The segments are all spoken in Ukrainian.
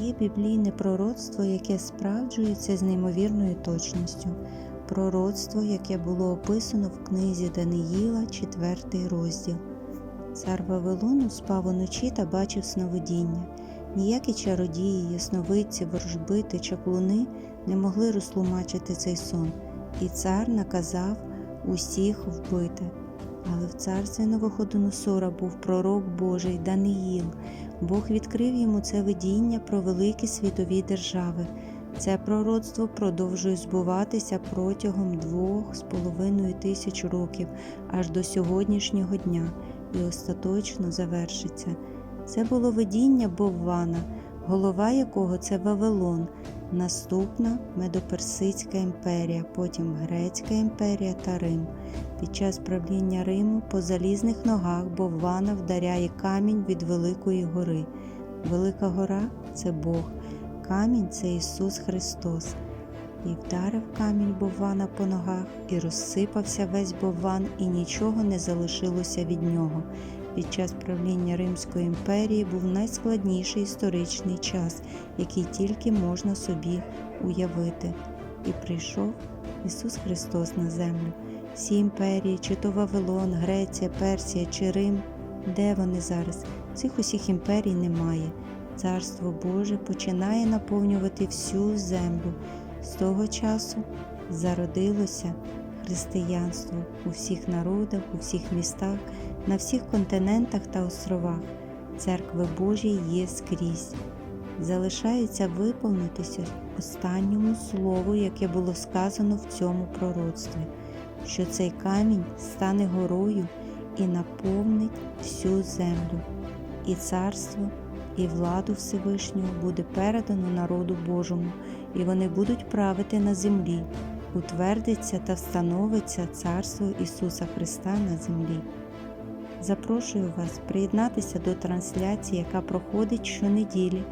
Є біблійне пророцтво, яке справджується з неймовірною точністю. Пророцтво, яке було описано в книзі Даниїла, 4 розділ. Цар Вавилону спав уночі та бачив сновидіння. Ніякі чародії, ясновидці, ворожбити, чаклуни не могли розтлумачити цей сон, і цар наказав усіх вбити. Але в царстві Новоходоносора був пророк Божий Даниїл. Бог відкрив йому це видіння про великі світові держави. Це пророцтво продовжує збуватися протягом двох з половиною тисяч років аж до сьогоднішнього дня і остаточно завершиться. Це було видіння Боввана, голова якого це Вавилон, наступна Медоперсидська імперія, потім Грецька імперія та Рим. Під час правління Риму по залізних ногах Боввана вдаряє камінь від Великої гори. Велика гора це Бог, камінь це Ісус Христос. І вдарив камінь Боввана по ногах, і розсипався весь Бовван, і нічого не залишилося від нього. Під час правління Римської імперії був найскладніший історичний час, який тільки можна собі уявити. І прийшов Ісус Христос на землю. Всі імперії, чи то Вавилон, Греція, Персія чи Рим, де вони зараз? Цих усіх імперій немає. Царство Боже починає наповнювати всю землю. З того часу зародилося християнство у всіх народах, у всіх містах, на всіх континентах та островах. Церкви Божі є скрізь. Залишається виповнитися останньому слову, яке було сказано в цьому пророцтві, що цей камінь стане горою і наповнить всю землю, і царство, і владу Всевишнього буде передано народу Божому, і вони будуть правити на землі, утвердиться та встановиться царство Ісуса Христа на землі. Запрошую вас приєднатися до трансляції, яка проходить щонеділі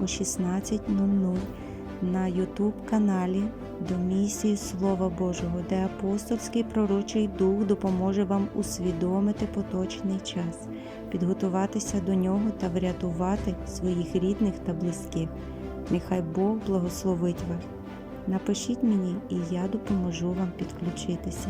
о 16.00 на YouTube каналі до місії Слова Божого, де апостольський пророчий дух допоможе вам усвідомити поточний час, підготуватися до нього та врятувати своїх рідних та близьких. Нехай Бог благословить вас. Напишіть мені, і я допоможу вам підключитися.